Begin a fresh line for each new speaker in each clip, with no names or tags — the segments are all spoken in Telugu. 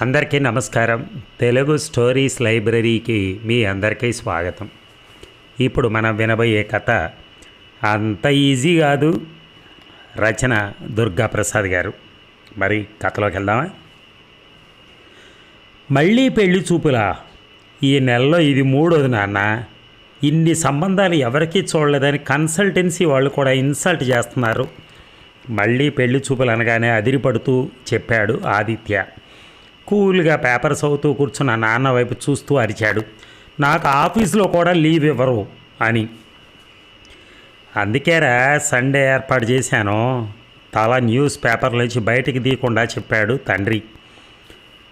అందరికీ నమస్కారం. తెలుగు స్టోరీస్ లైబ్రరీకి మీ అందరికీ స్వాగతం. ఇప్పుడు మనం వినబోయే కథ అంత ఈజీ కాదు. రచన దుర్గా ప్రసాద్ గారు. మరి కథలోకి వెళ్దామా? మళ్ళీ పెళ్ళి చూపులా? ఈ నెలలో ఇది మూడోది నాన్న. ఇన్ని సంబంధాలు ఎవరికీ చూడలేదని కన్సల్టెన్సీ వాళ్ళు కూడా ఇన్సల్ట్ చేస్తున్నారు. మళ్ళీ పెళ్ళి చూపులు అనగానే అదిరిపడుతూ చెప్పాడు ఆదిత్య. కూల్గా పేపర్ చదువుతూ కూర్చున్న నాన్న వైపు చూస్తూ అరిచాడు. నాకు ఆఫీసులో కూడా లీవ్ ఇవ్వరు అని. అందుకేరా సండే ఏర్పాటు చేశాను. తల న్యూస్ పేపర్లోంచి బయటికి తీయకుండా చెప్పాడు తండ్రి.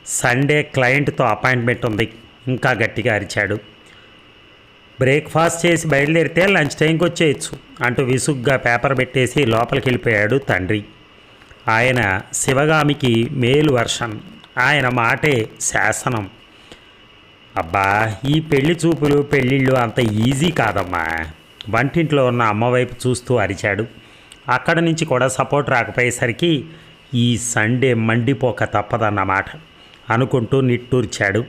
సండే క్లయింట్తో అపాయింట్మెంట్ ఉంది ఇంకా గట్టిగా అరిచాడు. బ్రేక్ఫాస్ట్ చేసి బయలుదేరితే లంచ్ టైంకి వచ్చేయచ్చు అంటూ విసుగ్గా పేపర్ పెట్టేసి లోపలికి వెళ్ళిపోయాడు తండ్రి. ఆయన శివగామికి మేలు వర్షన్ ఆయన మాటే శాసనం. అబ్బా ఈ పెళ్ళి చూపులు పెళ్ళిళ్ళు అంత ఈజీ కాదమ్మా. వంటింట్లో ఉన్న అమ్మ వైపు చూస్తూ అరిచాడు. అక్కడ నుంచి కూడా సపోర్ట్ రాకపోయేసరికి ఈ సండే మండిపోక తప్పదన్నమాట అనుకుంటూ నిట్టూర్చాడు.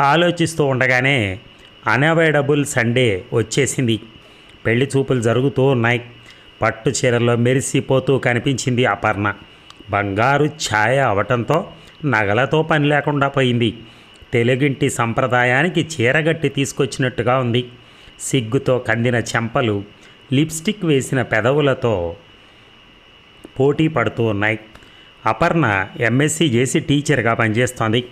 ఆలోచిస్తూ ఉండగానే అనవైడబుల్ సండే వచ్చేసింది. పెళ్ళి చూపులు జరుగుతూ ఉన్నాయి. పట్టు చీరలో మెరిసిపోతూ కనిపించింది అపర్ణ. బంగారు ఛాయ అవటంతో నగలతో పని లేకుండా పోయింది. తెలుగింటి సంప్రదాయానికి చీరగట్టి తీసుకొచ్చినట్టుగా ఉంది. సిగ్గుతో కందిన చెంపలు లిప్స్టిక్ వేసిన పెదవులతో పోటీ పడుతూ ఉన్నాయి. అపర్ణ ఎంఎస్సీ చేసి టీచర్గా పనిచేస్తోంది.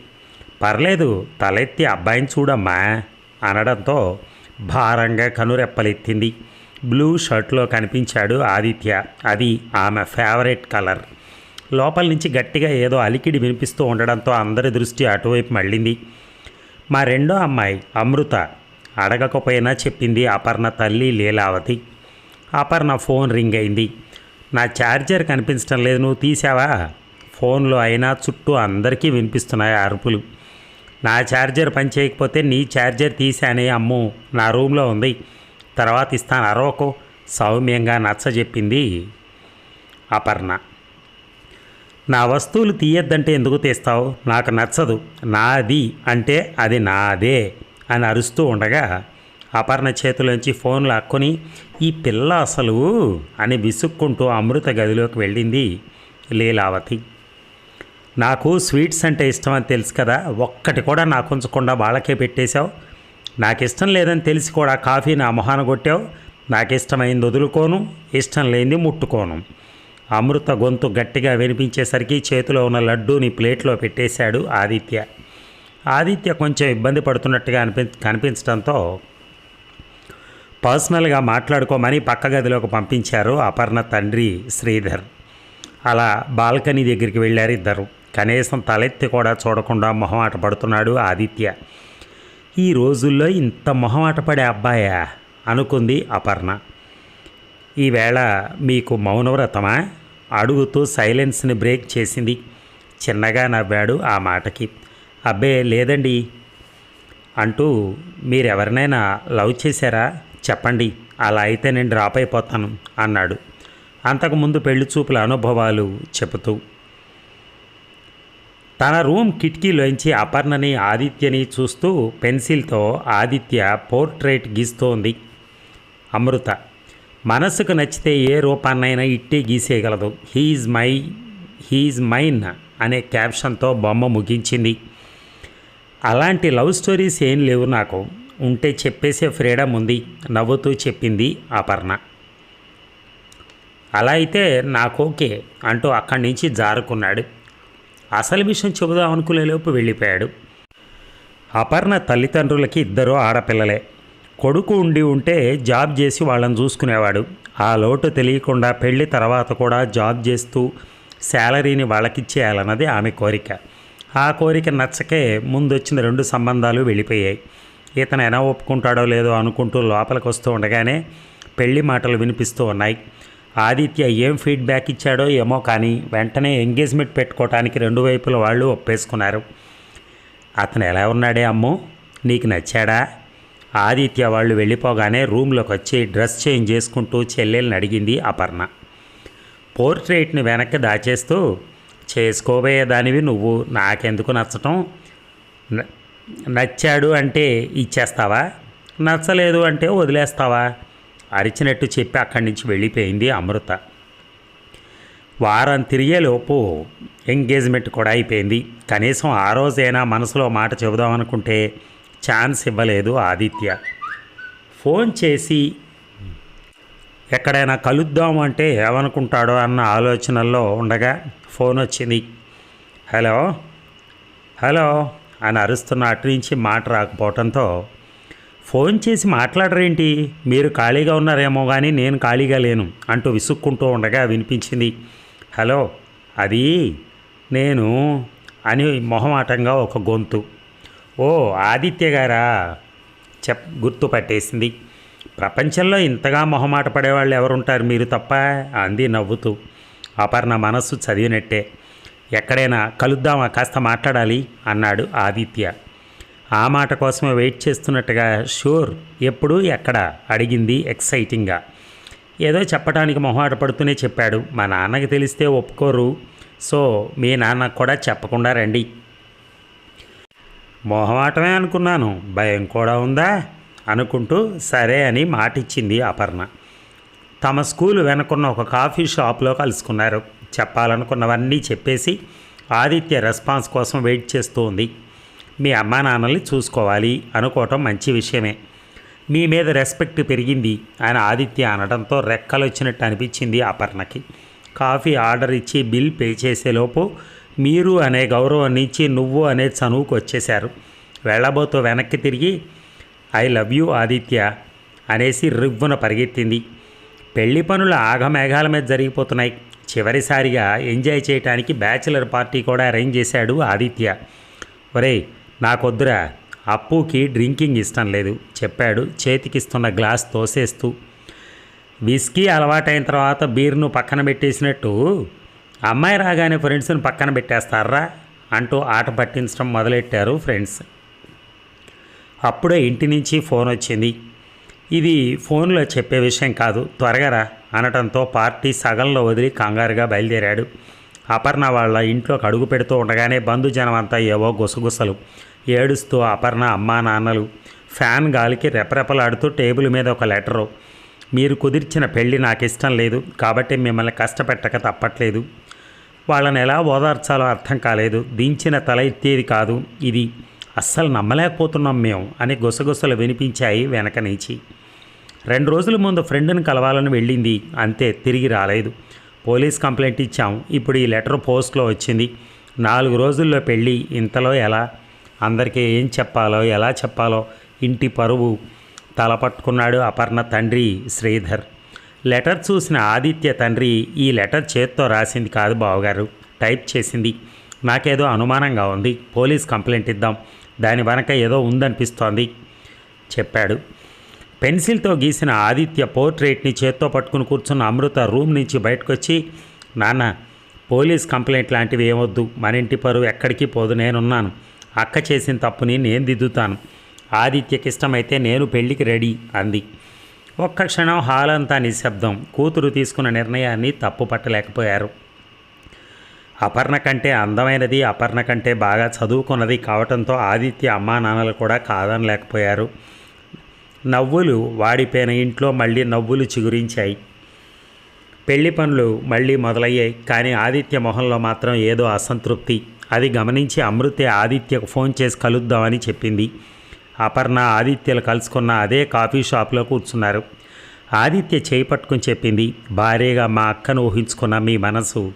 పర్లేదు తలెత్తి అబ్బాయిని చూడమ్మా అనడంతో భారంగా కనురెప్పలెత్తింది. బ్లూ షర్ట్లో కనిపించాడు ఆదిత్య. అది ఆమె ఫేవరెట్ కలర్. లోపల నుంచి గట్టిగా ఏదో అలికిడి వినిపిస్తూ ఉండడంతో అందరి దృష్టి అటువైపు మళ్ళింది. మా రెండో అమ్మాయి అమృత అడగకపోయినా చెప్పింది అపర్ణ తల్లి లీలావతి. అపర్ణ ఫోన్ రింగ్ అయింది. నా ఛార్జర్ కనిపించడం లేదు నువ్వు తీసావా ఫోన్లో అయినా చుట్టూ అందరికీ వినిపిస్తున్నాయి ఆ అరుపులు. నా ఛార్జర్ పని చేయకపోతే నీ ఛార్జర్ తీసానే అమ్ము నా రూమ్లో ఉంది. తర్వాత ఇస్తాను అరవకు సౌమ్యంగా నచ్చజెప్పింది అపర్ణ. నా వస్తువులు తీయద్దంటే ఎందుకు తీస్తావు? నాకు నచ్చదు. నాది అంటే అది నాదే అని అరుస్తూ ఉండగా అపర్ణ చేతిలోంచి ఫోన్ లాక్కొని ఈ పిల్ల అసలు అని విసుక్కుంటూ అమృత గదిలోకి వెళ్ళింది లీలావతి. నాకు స్వీట్స్ అంటే ఇష్టం అని తెలుసు కదా ఒక్కటి కూడా నాకు ఉంచకుండా వాళ్ళకే పెట్టేశావు? నాకు ఇష్టం లేదని తెలిసి కూడా కాఫీ నా మొహాన కొట్టావు? నాకు ఇష్టమైంది వదులుకోను ఇష్టం లేనిది ముట్టుకోను. అమృత గొంతు గట్టిగా వినిపించేసరికి చేతిలో ఉన్న లడ్డూని ప్లేట్లో పెట్టేశాడు ఆదిత్య. ఆదిత్య కొంచెం ఇబ్బంది పడుతున్నట్టుగా అనిపి కనిపించడంతో పర్సనల్గా మాట్లాడుకోమని పక్క గదిలోకి పంపించారు అపర్ణ తండ్రి శ్రీధర్. అలా బాల్కనీ దగ్గరికి వెళ్ళారు ఇద్దరు. కనీసం తలెత్తి కూడా చూడకుండా మొహమాట పడుతున్నాడు ఆదిత్య. ఈ రోజుల్లో ఇంత మొహమాట పడే అబ్బాయా? అనుకుంది అపర్ణ. ఈవేళ మీకు మౌనవ్రతమా? అడుగుతూ సైలెన్స్ని బ్రేక్ చేసింది. చిన్నగా నవ్వాడు ఆ మాటకి. అబ్బే లేదండి. అంటూ మీరెవరినైనా లవ్ చేశారా? చెప్పండి. అలా అయితే నేను డ్రాప్ అయిపోతాను అన్నాడు. అంతకుముందు పెళ్ళి చూపుల అనుభవాలు చెబుతూ. తన రూమ్ కిటికీలోంచి అపర్ణని ఆదిత్యని చూస్తూ పెన్సిల్తో ఆదిత్య పోర్ట్రేట్ గీస్తోంది. అమృత మనసుకు నచ్చితే ఏ రూపాన్నైనా ఇట్టే గీసేయగలదు. He is my he is mine అనే క్యాప్షన్తో బొమ్మ ముగించింది. అలాంటి లవ్ స్టోరీస్ ఏం లేవు నాకు. ఉంటే చెప్పేసే ఫ్రీడమ్ ఉంది. నవ్వుతూ చెప్పింది అపర్ణ. అలా అయితే నాకు ఓకే అంటూ అక్కడి నుంచి జారుకున్నాడు. అసలు విషయం చెబుదాం అనుకునేలోపు వెళ్ళిపోయాడు. అపర్ణ తల్లిదండ్రులకి ఇద్దరు ఆడపిల్లలే. కొడుకు ఉండి ఉంటే జాబ్ చేసి వాళ్ళని చూసుకునేవాడు. ఆ లోటు తెలియకుండా పెళ్ళి తర్వాత కూడా జాబ్ చేస్తూ శాలరీని వాళ్ళకిచ్చేయాలన్నది ఆమె కోరిక. ఆ కోరిక నచ్చకే ముందొచ్చిన రెండు సంబంధాలు వెళ్ళిపోయాయి. ఇతను ఎలా ఒప్పుకుంటాడో లేదో అనుకుంటూ లోపలికి వస్తూ ఉండగానే పెళ్ళి మాటలు వినిపిస్తూ ఉన్నాయి. ఆదిత్య ఏం ఫీడ్బ్యాక్ ఇచ్చాడో ఏమో కానీ వెంటనే ఎంగేజ్మెంట్ పెట్టుకోవటానికి రెండు వైపుల వాళ్ళు ఒప్పేసుకున్నారు. అతను ఎలా ఉన్నాడే అమ్మో? నీకు నచ్చాడా? ఆదిత్య వాళ్ళు వెళ్ళిపోగానే రూమ్లోకి వచ్చి డ్రెస్ చేంజ్ చేసుకుంటూ చెల్లెల్ని అడిగింది అపర్ణ. పోర్ట్రేట్ని వెనక్కి దాచేస్తూ చేసుకోబోయే దానివి నువ్వు నాకెందుకు నచ్చటం? నచ్చాడు అంటే ఇచ్చేస్తావా? నచ్చలేదు అంటే వదిలేస్తావా? అరిచినట్టు చెప్పి అక్కడి నుంచి వెళ్ళిపోయింది అమృత. వారం తిరిగేలోపు ఎంగేజ్మెంట్ కూడా అయిపోయింది. కనీసం ఆ రోజైనా మనసులో మాట చెబుదామనుకుంటే ఛాన్స్ ఇవ్వలేదు ఆదిత్య. ఫోన్ చేసి ఎక్కడైనా కలుద్దాం అంటే ఏమనుకుంటాడో అన్న ఆలోచనల్లో ఉండగా ఫోన్ వచ్చింది. హలో? హలో అని అరుస్తున్న అటు నుంచి మాట రాకపోవడంతో ఫోన్ చేసి మాట్లాడరేంటి? మీరు ఖాళీగా ఉన్నారేమో కానీ నేను ఖాళీగా లేను అంటూ విసుక్కుంటూ ఉండగా వినిపించింది. హలో? అది నేను అని మొహమాటంగా ఒక గొంతు. ఓ ఆదిత్య గారా? చెప్ గుర్తుపట్టేసింది ప్రపంచంలో ఇంతగా మొహమాట పడేవాళ్ళు ఎవరుంటారు మీరు తప్ప? అంది నవ్వుతూ. అపర్ణ మనస్సు చదివినట్టే. ఎక్కడైనా కలుద్దామా కాస్త మాట్లాడాలి అన్నాడు ఆదిత్య. ఆ మాట కోసమే వెయిట్ చేస్తున్నట్టుగా షూర్ ఎప్పుడు ఎక్కడ? అడిగింది ఎక్సైటింగ్గా. ఏదో చెప్పడానికి మొహమాట పడుతూనే చెప్పాడు. మా నాన్నకి తెలిస్తే ఒప్పుకోరు. సో మీ నాన్నకు కూడా చెప్పకుండా రండి. మొహమాటమే అనుకున్నాను. భయం కూడా ఉందా? అనుకుంటూ సరే అని మాటిచ్చింది అపర్ణ. తమ స్కూల్ వెనుకున్న ఒక కాఫీ షాప్లో కలుసుకున్నారు. చెప్పాలనుకున్నవన్నీ చెప్పేసి ఆదిత్య రెస్పాన్స్ కోసం వెయిట్ చేస్తూ ఉంది. మీ అమ్మా నాన్నల్ని చూసుకోవాలి అనుకోవటం మంచి విషయమే. మీ మీద రెస్పెక్ట్ పెరిగింది అని ఆదిత్య అనడంతో రెక్కలు వచ్చినట్టు అనిపించింది అపర్ణకి. కాఫీ ఆర్డర్ ఇచ్చి బిల్ పే చేసేలోపు మీరు అనే గౌరవం నుంచి నువ్వు అనే చనువుకు వచ్చేశారు. వెళ్ళబోతూ వెనక్కి తిరిగి ఐ లవ్ యూ ఆదిత్య అనేసి రివ్వున పరిగెత్తింది. పెళ్ళి పనులు ఆఘమేఘాల మీద జరిగిపోతున్నాయి. చివరిసారిగా ఎంజాయ్ చేయడానికి బ్యాచిలర్ పార్టీ కూడా అరేంజ్ చేశాడు ఆదిత్య. ఒరేయ్ నాకొద్దురా అప్పుకి డ్రింకింగ్ ఇష్టం లేదు చెప్పాడు చేతికిస్తున్న గ్లాస్ తోసేస్తూ. విస్కీ అలవాటైన తర్వాత బీర్ను పక్కన పెట్టేసినట్టు అమ్మాయి రాగానే ఫ్రెండ్స్ని పక్కన పెట్టేస్తారా అంటూ ఆట పట్టించడం మొదలెట్టారు ఫ్రెండ్స్. అప్పుడే ఇంటి నుంచి ఫోన్ వచ్చింది. ఇది ఫోన్లో చెప్పే విషయం కాదు త్వరగా రా అనటంతో పార్టీ సగంలో వదిలి కంగారుగా బయలుదేరాడు. అపర్ణ వాళ్ళ ఇంట్లోకి అడుగు పెడుతూ ఉండగానే బంధుజనం అంతా ఏవో గుసగుసలు ఏడుస్తూ అపర్ణ అమ్మా నాన్నలు ఫ్యాన్ గాలికి రెపరెపలాడుతూ టేబుల్ మీద ఒక లెటరు మీరు కుదిర్చిన పెళ్ళి నాకు ఇష్టం లేదు కాబట్టి మిమ్మల్ని కష్టపెట్టక తప్పట్లేదు. వాళ్ళని ఎలా ఓదార్చాలో అర్థం కాలేదు. దించిన తల ఎత్తేది కాదు. ఇది అస్సలు నమ్మలేకపోతున్నాం మేము అని గుసగుసలు వినిపించాయి వెనక నుంచి. రెండు రోజుల ముందు ఫ్రెండ్ని కలవాలని వెళ్ళింది. అంతే తిరిగి రాలేదు. పోలీస్ కంప్లైంట్ ఇచ్చాం. ఇప్పుడు ఈ లెటర్ పోస్ట్లో వచ్చింది. నాలుగు రోజుల్లో పెళ్ళి. ఇంతలో ఎలా? అందరికీ ఏం చెప్పాలో ఎలా చెప్పాలో? ఇంటి పరువు తల పట్టుకున్నాడు అపర్ణ తండ్రి శ్రీధర్. లెటర్ చూసిన ఆదిత్య తండ్రి ఈ లెటర్ చేత్తో రాసింది కాదు బావగారు. టైప్ చేసింది. నాకేదో అనుమానంగా ఉంది. పోలీస్ కంప్లైంట్ ఇద్దాం. దాని వెనక ఏదో ఉందనిపిస్తోంది చెప్పాడు. పెన్సిల్తో గీసిన ఆదిత్య పోర్ట్రేట్ని చేత్తో పట్టుకుని కూర్చున్న అమృత రూమ్ నుంచి బయటకొచ్చి నాన్న పోలీస్ కంప్లైంట్ లాంటివి ఏమొద్దు. మన ఇంటి పరువు ఎక్కడికి పోదు. నేనున్నాను. అక్క చేసిన తప్పుని నేను దిద్దుతాను. ఆదిత్యకి ఇష్టమైతే నేను పెళ్ళికి రెడీ అంది. ఒక్క క్షణం హాల్ అంతా నిశ్శబ్దం. కూతురు తీసుకున్న నిర్ణయాన్ని తప్పు పట్టలేకపోయారు. అపర్ణ కంటే అందమైనది అపర్ణ కంటే బాగా చదువుకున్నది కావటంతో ఆదిత్య అమ్మా నాన్నలు కూడా కాదనలేకపోయారు. నవ్వులు వాడిపోయిన ఇంట్లో మళ్ళీ నవ్వులు చిగురించాయి. పెళ్ళి పనులు మళ్ళీ మొదలయ్యాయి కానీ ఆదిత్య మొహంలో మాత్రం ఏదో అసంతృప్తి. అది గమనించి అమృతే ఆదిత్యకు ఫోన్ చేసి కలుద్దామని చెప్పింది. అపర్ణ ఆదిత్యలు కలుసుకున్న అదే కాఫీ షాప్లో కూర్చున్నారు. ఆదిత్య చేయి పట్టుకుని చెప్పింది భార్యగా మా అక్కను ఊహించుకున్న మీ మనసు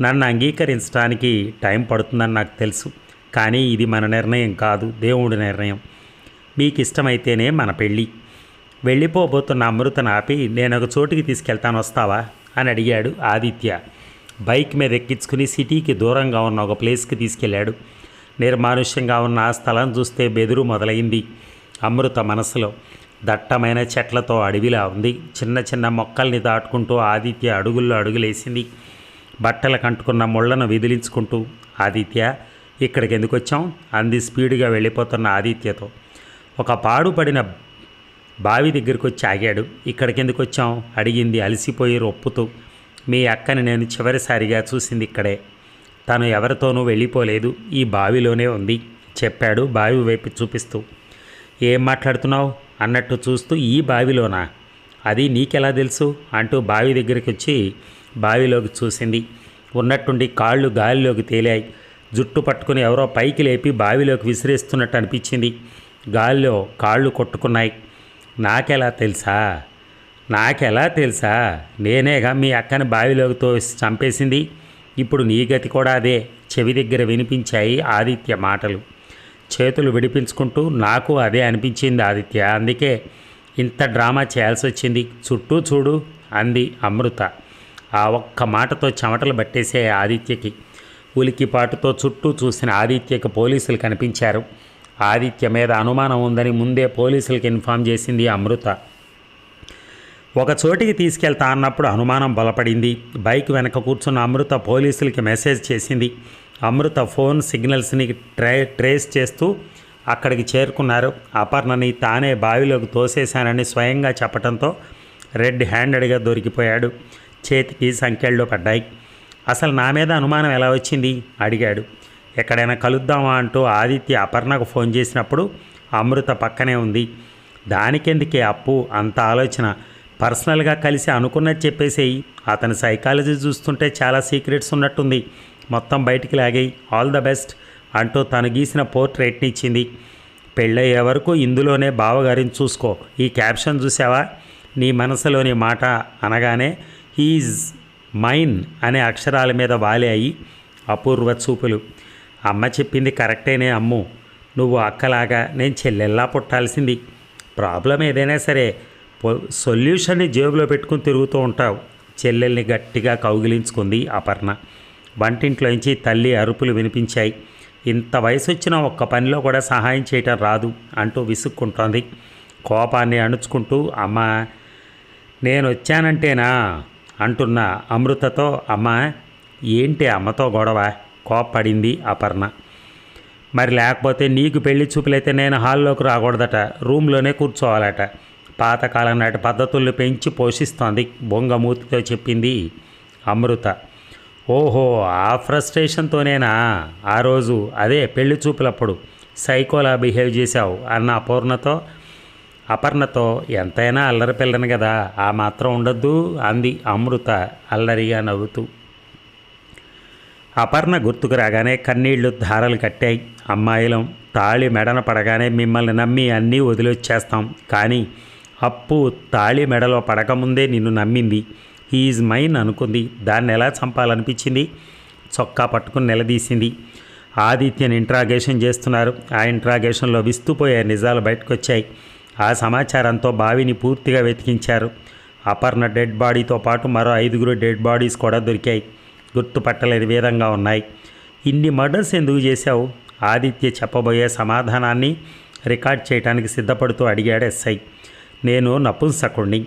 నన్ను అంగీకరించడానికి టైం పడుతుందని నాకు తెలుసు కానీ ఇది మన నిర్ణయం కాదు దేవుడి నిర్ణయం. మీకు ఇష్టమైతేనే మన పెళ్ళి. వెళ్ళిపోబోతున్న అమృతను ఆపి నేను ఒక చోటికి తీసుకెళ్తాను వస్తావా? అని అడిగాడు ఆదిత్య. బైక్ మీద ఎక్కించుకుని సిటీకి దూరంగా ఉన్న ఒక ప్లేస్కి తీసుకెళ్ళాడు. నిర్మానుష్యంగా ఉన్న ఆ స్థలం చూస్తే బెదురు మొదలైంది. అమృత మనసులో దట్టమైన చెట్లతో అడవిలా ఉంది. చిన్న చిన్న మొక్కల్ని దాటుకుంటూ ఆదిత్య అడుగుల్లో అడుగులేసింది. బట్టలు కంటుకున్న ముళ్ళను విదిలించుకుంటూ ఆదిత్య ఇక్కడికి ఎందుకు వచ్చాం అంది స్పీడ్గా వెళ్ళిపోతున్న ఆదిత్యతో. ఒక పాడుపడిన బావి దగ్గరికి వచ్చి ఆగాడు. ఇక్కడికి ఎందుకు వచ్చాం అడిగింది అలసిపోయి రొప్పుతూ. మీ అక్కని నేను చివరిసారిగా చూసింది ఇక్కడే. తను ఎవరితోనూ వెళ్ళిపోలేదు. ఈ బావిలోనే ఉంది. చెప్పాడు బావి వైపు చూపిస్తూ. ఏం మాట్లాడుతున్నావు? అన్నట్టు చూస్తూ ఈ బావిలోనా? అది నీకెలా తెలుసు? అంటూ బావి దగ్గరికి వచ్చి బావిలోకి చూసింది. ఉన్నట్టుండి కాళ్ళు గాలిలోకి తేలాయి. జుట్టు పట్టుకుని ఎవరో పైకి లేపి బావిలోకి విసిరేస్తున్నట్టు అనిపించింది. గాలిలో కాళ్ళు కొట్టుకున్నాయి. నాకెలా తెలుసా? నాకెలా తెలుసా? నేనేగా మీ అక్కని బావిలోకి తోసి చంపేసింది? ఇప్పుడు నీ గతి కూడా అదే. చెవి దగ్గర వినిపించాయి ఆదిత్య మాటలు. చేతులు విడిపించుకుంటూ నాకు అదే అనిపించింది ఆదిత్య. అందుకే ఇంత డ్రామా చేయాల్సి వచ్చింది. చుట్టూ చూడు అంది అమృత. ఆ ఒక్క మాటతో చెమటలు పట్టేసే ఆదిత్యకి. ఉలికిపాటుతో చుట్టూ చూసిన ఆదిత్యకి పోలీసులు కనిపించారు. ఆదిత్య మీద అనుమానం ఉందని ముందే పోలీసులకు ఇన్ఫామ్ చేసింది అమృత. ఒక చోటికి తీసుకెళ్తా అన్నప్పుడు అనుమానం బలపడింది. బైక్ వెనక కూర్చున్న అమృత పోలీసులకి మెసేజ్ చేసింది. అమృత ఫోన్ సిగ్నల్స్ని ట్రే ట్రేస్ చేస్తూ అక్కడికి చేరుకున్నారు. అపర్ణని తానే బావిలోకి తోసేశానని స్వయంగా చెప్పడంతో రెడ్ హ్యాండెడ్గా దొరికిపోయాడు. చేతికి సంఖ్యల్లో పడ్డాయి. అసలు నా మీద అనుమానం ఎలా వచ్చింది? అడిగాడు. ఎక్కడైనా కలుద్దామా? అంటూ ఆదిత్య అపర్ణకు ఫోన్ చేసినప్పుడు అమృత పక్కనే ఉంది. దానికెందుకే అప్పు? అంత ఆలోచన. పర్సనల్గా కలిసి అనుకున్నది చెప్పేసేయి. అతని సైకాలజీ చూస్తుంటే చాలా సీక్రెట్స్ ఉన్నట్టుంది. మొత్తం బయటికి లాగాయి. ఆల్ ద బెస్ట్ అంటూ తను గీసిన పోర్ట్రేట్ని ఇచ్చింది. పెళ్ళయ్యే వరకు ఇందులోనే బావగారిని చూసుకో. ఈ క్యాప్షన్ చూసావా? నీ మనసులోని మాట అనగానే హీజ్ మైన్ అనే అక్షరాల మీద వాలే అయి అపూర్వ చూపులు. అమ్మ చెప్పింది కరెక్టేనే అమ్ము. నువ్వు అక్కలాగా నేను చెల్లెల్లా పుట్టాల్సింది. ప్రాబ్లం ఏదైనా సరే సొల్యూషన్ని జేబులో పెట్టుకుని తిరుగుతూ ఉంటావు. చెల్లెల్ని గట్టిగా కౌగిలించుకుంది అపర్ణ. వంటింట్లోంచి తల్లి అరుపులు వినిపించాయి. ఇంత వయసు వచ్చిన ఒక్క పనిలో కూడా సహాయం చేయటం రాదు అంటూ విసుక్కుంటోంది. కోపాన్ని అణుచుకుంటూ అమ్మ నేను వచ్చానంటేనా అంటున్న అమృతతో అమ్మ ఏంటి అమ్మతో గొడవ? కోప్పడింది అపర్ణ. మరి లేకపోతే నీకు పెళ్ళి చూపులైతే నేను హాల్లోకి రాకూడదట రూమ్లోనే కూర్చోవాలట. పాతకాలం నాటి పద్ధతులను పెంచి పోషిస్తోంది బొంగమూతితో చెప్పింది అమృత. ఓహో ఆ ఫ్రస్ట్రేషన్తోనేనా? ఆ రోజు అదే పెళ్ళి చూపులప్పుడు సైకోలా బిహేవ్ చేశావు. అన్న అపూర్ణతో అపర్ణతో ఎంతైనా అల్లరి పిల్లని కదా ఆ మాత్రం ఉండొద్దు అంది అమృత అల్లరిగా నవ్వుతూ. అపర్ణ గుర్తుకు రాగానే కన్నీళ్ళు ధారలు కట్టాయి. అమ్మాయిలం తాళి మెడన పడగానే మిమ్మల్ని నమ్మి అన్నీ వదిలొచ్చేస్తాం. కానీ అప్పు తాళి మెడలో పడకముందే నిన్ను నమ్మింది. ఈజ్ మైన్ అనుకుంది. దాన్ని ఎలా చంపాలనిపించింది? చొక్కా పట్టుకుని నిలదీసింది. ఆదిత్యని ఇంట్రాగేషన్ చేస్తున్నారు. ఆ ఇంట్రాగేషన్లో విస్తుపోయే నిజాలు బయటకు వచ్చాయి ఆ సమాచారంతో బావిని పూర్తిగా వెతికించారు. అపర్ణ డెడ్ బాడీతో పాటు మరో ఐదుగురు డెడ్ బాడీస్ కూడా దొరికాయి. గుర్తుపట్టలేని విధంగా ఉన్నాయి. ఇన్ని మర్డర్స్ ఎందుకు చేశావు? ఆదిత్య చెప్పబోయే సమాధానాన్ని రికార్డ్ చేయడానికి సిద్ధపడుతూ అడిగాడు ఎస్ఐ. నేను నపుంసకుణ్ణి.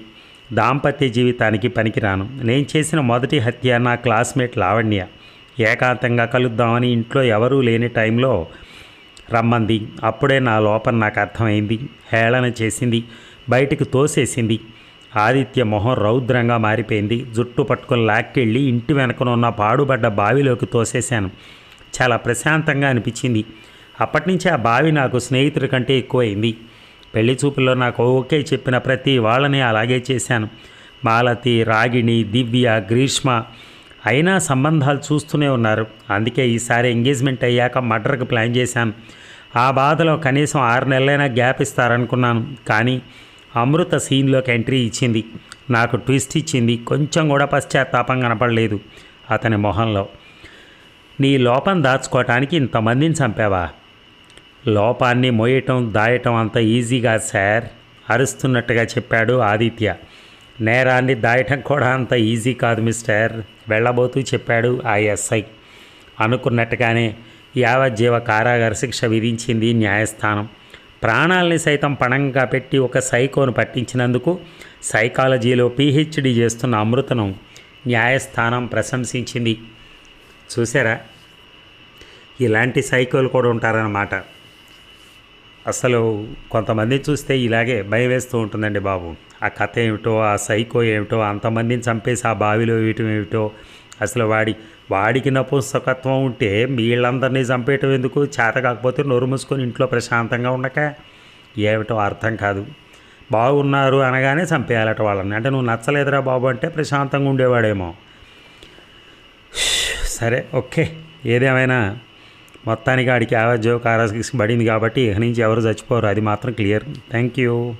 దాంపత్య జీవితానికి పనికిరాను. నేను చేసిన మొదటి హత్య నా క్లాస్మేట్ లావణ్య. ఏకాంతంగా కలుద్దామని ఇంట్లో ఎవరూ లేని టైంలో రమ్మంది. అప్పుడే నా లోపం నాకు అర్థమైంది. హేళన చేసింది. బయటికి తోసేసింది. ఆదిత్య మొహం రౌద్రంగా మారిపోయింది. జుట్టు పట్టుకొని లాక్కెళ్ళి ఇంటి వెనకన ఉన్న పాడుబడ్డ బావిలోకి తోసేశాను. చాలా ప్రశాంతంగా అనిపించింది. అప్పటి నుంచి ఆ బావి నాకు స్నేహితుడి కంటే ఎక్కువైంది. పెళ్ళి చూపుల్లో నాకు ఓకే చెప్పిన ప్రతి వాళ్ళని అలాగే చేశాను. మాలతి రాగిణి దివ్య గ్రీష్మ అయినా సంబంధాలు చూస్తూనే ఉన్నారు. అందుకే ఈసారి ఎంగేజ్మెంట్ అయ్యాక మటర్కి ప్లాన్ చేశాను. ఆ బాధలో కనీసం ఆరు నెలలైనా గ్యాప్ ఇస్తారనుకున్నాను. కానీ అమృత సీన్లోకి ఎంట్రీ ఇచ్చింది. నాకు ట్విస్ట్ ఇచ్చింది. కొంచెం కూడా పశ్చాత్తాపం కనపడలేదు అతని మొహంలో. నీ లోపం దాచుకోవటానికి ఇంతమందిని చంపావా? లోపాన్ని మోయటం దాయటం అంత ఈజీగా సార్ అరుస్తున్నట్టుగా చెప్పాడు ఆదిత్య. నేరాన్ని దాయటం కూడా అంత ఈజీ కాదు మిస్టర్ వెళ్ళబోతూ చెప్పాడు ఆ ఎస్ఐ. అనుకున్నట్టుగానే యావజ్జీవ కారాగార శిక్ష విధించింది న్యాయస్థానం. ప్రాణాల్ని సైతం పణంగా పెట్టి ఒక సైకోను పట్టించినందుకు సైకాలజీలో పీహెచ్డీ చేస్తున్న అమృతను న్యాయస్థానం ప్రశంసించింది. చూసారా ఇలాంటి సైకోలు కూడా ఉంటారన్నమాట. అసలు కొంతమందిని చూస్తే ఇలాగే భయం వేస్తూ ఉంటుందండి బాబు. ఆ కథ ఏమిటో ఆ సైకో ఏమిటో అంతమందిని చంపేసి ఆ బావిలో వేయటం ఏమిటో అసలు వాడి వాడికి నపుంసకత్వం ఉంటే వీళ్ళందరినీ చంపేయటం ఎందుకు? చేత కాకపోతే నోరు మూసుకొని ఇంట్లో ప్రశాంతంగా ఉండక? ఏమిటో అర్థం కాదు. బాగున్నారు అనగానే చంపేయాలట వాళ్ళని. అంటే నువ్వు నచ్చలేదురా బాబు అంటే ప్రశాంతంగా ఉండేవాడేమో. సరే ఓకే. ఏదేమైనా మొత్తానికి ఆడికి యావజ్జో కారాసి పడింది కాబట్టి ఇక నుంచి ఎవరు చచ్చిపోరు. అది మాత్రం క్లియర్ థ్యాంక్ యూ